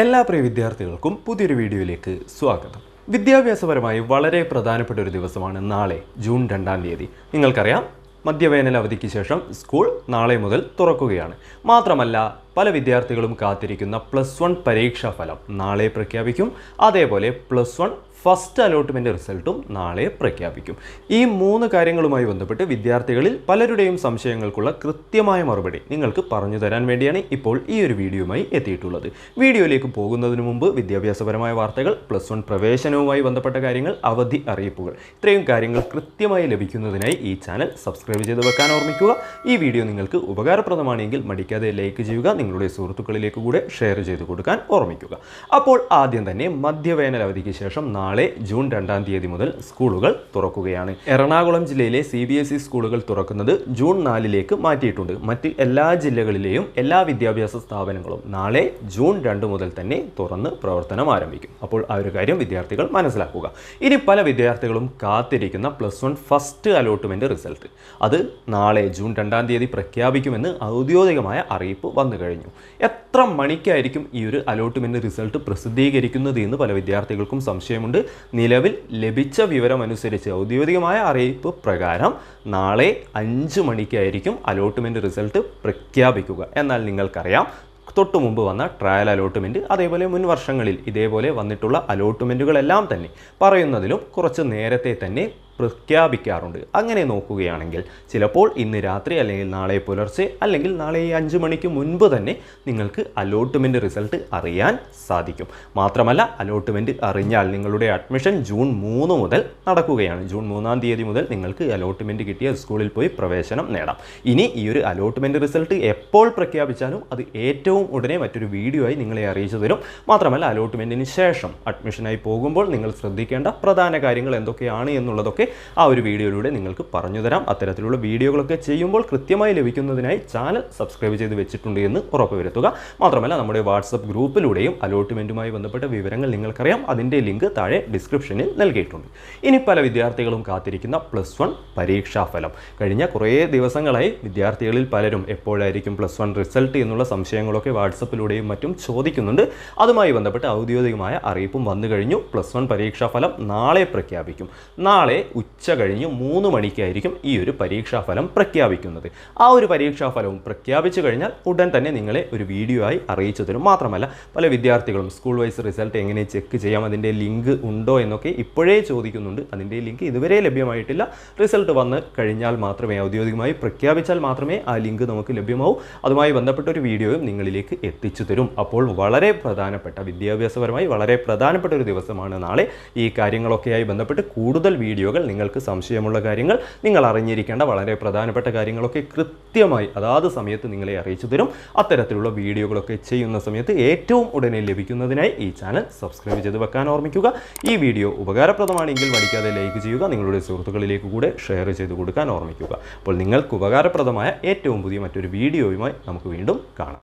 എല്ലാ പ്രിയ വിദ്യാർത്ഥികൾക്കും പുതിയൊരു വീഡിയോയിലേക്ക് സ്വാഗതം. വിദ്യാഭ്യാസപരമായി വളരെ പ്രധാനപ്പെട്ട ഒരു ദിവസമാണ് നാളെ ജൂൺ രണ്ടാം തീയതി. നിങ്ങൾക്കറിയാം മധ്യവേനൽ അവധിക്ക് ശേഷം സ്കൂൾ നാളെ മുതൽ തുറക്കുകയാണ്. മാത്രമല്ല പല വിദ്യാർത്ഥികളും കാത്തിരിക്കുന്ന പ്ലസ് വൺ പരീക്ഷാ ഫലം നാളെ പ്രഖ്യാപിക്കും. അതേപോലെ പ്ലസ് വൺ ഫസ്റ്റ് അലോട്ട്മെന്റ് റിസൾട്ടും നാളെ പ്രഖ്യാപിക്കും. ഈ മൂന്ന് കാര്യങ്ങളുമായി ബന്ധപ്പെട്ട് വിദ്യാർത്ഥികളിൽ പലരുടെയും സംശയങ്ങൾക്കുള്ള കൃത്യമായ മറുപടി നിങ്ങൾക്ക് പറഞ്ഞു തരാൻ വേണ്ടിയാണ് ഇപ്പോൾ ഈ ഒരു വീഡിയോയുമായി എത്തിയിട്ടുള്ളത്. വീഡിയോയിലേക്ക് പോകുന്നതിന് മുമ്പ് വിദ്യാഭ്യാസപരമായ വാർത്തകൾ പ്ലസ് വൺ പ്രവേശനവുമായി ബന്ധപ്പെട്ട കാര്യങ്ങൾ അവധി അറിയിപ്പുകൾ. ഇത്രയും കാര്യങ്ങൾ കൃത്യമായി ലഭിക്കുന്നതിനായി ഈ ചാനൽ സബ്സ്ക്രൈബ് ചെയ്ത് വെക്കാൻ ഓർമ്മിക്കുക. ഈ വീഡിയോ നിങ്ങൾക്ക് ഉപകാരപ്രദമാണെങ്കിൽ മടിക്കാതെ ലൈക്ക് ചെയ്യുക നിങ്ങളുടെ സുഹൃത്തുക്കളിലേക്ക് കൂടെ ഷെയർ ചെയ്ത് കൊടുക്കാൻ ഓർമ്മിക്കുക. അപ്പോൾ ആദ്യം തന്നെ മധ്യവേനൽ അവധിക്ക് ശേഷം നാളെ ജൂൺ രണ്ടാം തീയതി മുതൽ സ്കൂളുകൾ തുറക്കുകയാണ്. എറണാകുളം ജില്ലയിലെ സി ബി എസ് ഇ സ്കൂളുകൾ തുറക്കുന്നത് ജൂൺ നാലിലേക്ക് മാറ്റിയിട്ടുണ്ട്. മറ്റ് എല്ലാ ജില്ലകളിലെയും എല്ലാ വിദ്യാഭ്യാസ സ്ഥാപനങ്ങളും നാളെ ജൂൺ രണ്ട് മുതൽ തന്നെ തുറന്ന് പ്രവർത്തനം ആരംഭിക്കും. അപ്പോൾ ആ ഒരു കാര്യം വിദ്യാർത്ഥികൾ മനസ്സിലാക്കുക. ഇനി പല വിദ്യാർത്ഥികളും കാത്തിരിക്കുന്ന plus one first allotment result അത് നാളെ ജൂൺ രണ്ടാം തീയതി പ്രഖ്യാപിക്കുമെന്ന് ഔദ്യോഗികമായ അറിയിപ്പ് വന്നു കഴിഞ്ഞു. എത്ര മണിക്കായിരിക്കും ഈ ഒരു അലോട്ട്മെന്റ് റിസൾട്ട് പ്രസിദ്ധീകരിക്കുന്നത് എന്ന് പല വിദ്യാർത്ഥികൾക്കും സംശയമുണ്ട്. നിലവിൽ ലഭിച്ച വിവരമനുസരിച്ച് ഔദ്യോഗികമായ അറിയിപ്പ് പ്രകാരം നാളെ അഞ്ച് മണിക്കായിരിക്കും അലോട്ട്മെന്റ് റിസൾട്ട് പ്രഖ്യാപിക്കുക. എന്നാൽ നിങ്ങൾക്കറിയാം തൊട്ട് മുമ്പ് വന്ന ട്രയൽ അലോട്ട്മെന്റ് അതേപോലെ മുൻ വർഷങ്ങളിൽ ഇതേപോലെ വന്നിട്ടുള്ള അലോട്ട്മെന്റുകളെല്ലാം തന്നെ പറയുന്നതിലും കുറച്ച് നേരത്തെ തന്നെ പ്രഖ്യാപിക്കാറുണ്ട്. അങ്ങനെ നോക്കുകയാണെങ്കിൽ ചിലപ്പോൾ ഇന്ന് രാത്രി അല്ലെങ്കിൽ നാളെ പുലർച്ചെ അല്ലെങ്കിൽ നാളെ ഈ അഞ്ച് മണിക്ക് മുൻപ് തന്നെ നിങ്ങൾക്ക് അലോട്ട്മെന്റ് റിസൾട്ട് അറിയാൻ സാധിക്കും. മാത്രമല്ല അലോട്ട്മെന്റ് അറിഞ്ഞാൽ നിങ്ങളുടെ അഡ്മിഷൻ ജൂൺ മൂന്ന് മുതൽ നടക്കുകയാണ്. ജൂൺ മൂന്നാം തീയതി മുതൽ നിങ്ങൾക്ക് അലോട്ട്മെന്റ് കിട്ടിയ സ്കൂളിൽ പോയി പ്രവേശനം നേടാം. ഇനി ഈ ഒരു അലോട്ട്മെന്റ് റിസൾട്ട് എപ്പോൾ പ്രഖ്യാപിച്ചാലും അത് ഏറ്റവും ഉടനെ മറ്റൊരു വീഡിയോ ആയി നിങ്ങളെ അറിയിച്ചു തരും. മാത്രമല്ല അലോട്ട്മെന്റിന് ശേഷം അഡ്മിഷനായി പോകുമ്പോൾ നിങ്ങൾ ശ്രദ്ധിക്കേണ്ട പ്രധാന കാര്യങ്ങൾ എന്തൊക്കെയാണ് എന്നുള്ളതൊക്കെ ആ ഒരു വീഡിയോയിലൂടെ നിങ്ങൾക്ക് പറഞ്ഞു തരാം. അത്തരത്തിലുള്ള വീഡിയോകളൊക്കെ ചെയ്യുമ്പോൾ കൃത്യമായി ലഭിക്കുന്നതിനായി ചാനൽ സബ്സ്ക്രൈബ് ചെയ്ത് വെച്ചിട്ടുണ്ട് എന്ന് ഉറപ്പുവരുത്തുക. മാത്രമല്ല നമ്മുടെ വാട്സപ്പ് ഗ്രൂപ്പിലൂടെയും അലോട്ട്മെന്റുമായി ബന്ധപ്പെട്ട വിവരങ്ങൾ നിങ്ങൾക്കറിയാം. അതിന്റെ ലിങ്ക് താഴെ ഡിസ്ക്രിപ്ഷനിൽ നൽകിയിട്ടുണ്ട്. ഇനി പല വിദ്യാർത്ഥികളും കാത്തിരിക്കുന്ന പ്ലസ് വൺ പരീക്ഷാഫലം കഴിഞ്ഞ കുറേ ദിവസങ്ങളായി വിദ്യാർത്ഥികളിൽ പലരും എപ്പോഴായിരിക്കും പ്ലസ് വൺ റിസൾട്ട് എന്നുള്ള സംശയങ്ങളൊക്കെ വാട്സപ്പിലൂടെയും മറ്റും ചോദിക്കുന്നുണ്ട്. അതുമായി ബന്ധപ്പെട്ട് ഔദ്യോഗികമായ അറിയിപ്പും വന്നു കഴിഞ്ഞു. പ്ലസ് വൺ പരീക്ഷാഫലം നാളെ പ്രഖ്യാപിക്കും. നാളെ ഉച്ച കഴിഞ്ഞ് മൂന്ന് മണിക്കായിരിക്കും ഈ ഒരു പരീക്ഷാഫലം പ്രഖ്യാപിക്കുന്നത്. ആ ഒരു പരീക്ഷാഫലവും പ്രഖ്യാപിച്ചു കഴിഞ്ഞാൽ ഉടൻ തന്നെ നിങ്ങളെ ഒരു വീഡിയോ ആയി അറിയിച്ചു തരും മാത്രമല്ല പല വിദ്യാർത്ഥികളും സ്കൂൾ വൈസ് റിസൾട്ട് എങ്ങനെ ചെക്ക് ചെയ്യാം അതിന്റെ ലിങ്ക് ഉണ്ടോ എന്നൊക്കെ ഇപ്പോഴേ ചോദിക്കുന്നുണ്ട്. അതിന്റെ ലിങ്ക് ഇതുവരെ ലഭ്യമായിട്ടില്ല. റിസൾട്ട് വന്ന് കഴിഞ്ഞാൽ മാത്രമേ ഔദ്യോഗികമായി പ്രഖ്യാപിച്ചാൽ മാത്രമേ ആ ലിങ്ക് നമുക്ക് ലഭ്യമാവൂ. അതുമായി ബന്ധപ്പെട്ട ഒരു വീഡിയോയും നിങ്ങളിലേക്ക് എത്തിച്ചു തരും. അപ്പോൾ വളരെ പ്രധാനപ്പെട്ട വിദ്യാഭ്യാസപരമായി വളരെ പ്രധാനപ്പെട്ട ഒരു ദിവസമാണ് നാളെ. ഈ കാര്യങ്ങളൊക്കെയായി ബന്ധപ്പെട്ട് കൂടുതൽ വീഡിയോകൾ നിങ്ങൾക്ക് സംശയമുള്ള കാര്യങ്ങൾ നിങ്ങൾ അറിഞ്ഞിരിക്കേണ്ട വളരെ പ്രധാനപ്പെട്ട കാര്യങ്ങളൊക്കെ കൃത്യമായി അതാത് സമയത്ത് നിങ്ങളെ അറിയിച്ചു തരും. അത്തരത്തിലുള്ള വീഡിയോകളൊക്കെ ചെയ്യുന്ന സമയത്ത് ഏറ്റവും ഉടനെ ലഭിക്കുന്നതിനായി ഈ ചാനൽ സബ്സ്ക്രൈബ് ചെയ്ത് വെക്കാൻ ഓർമ്മിക്കുക. ഈ വീഡിയോ ഉപകാരപ്രദമാണെങ്കിൽ മടിക്കാതെ ലൈക്ക് ചെയ്യുക നിങ്ങളുടെ സുഹൃത്തുക്കളിലേക്ക് കൂടെ ഷെയർ ചെയ്ത് കൊടുക്കാൻ ഓർമ്മിക്കുക. അപ്പോൾ നിങ്ങൾക്ക് ഉപകാരപ്രദമായ ഏറ്റവും പുതിയ മറ്റൊരു വീഡിയോയുമായി നമുക്ക് വീണ്ടും കാണാം.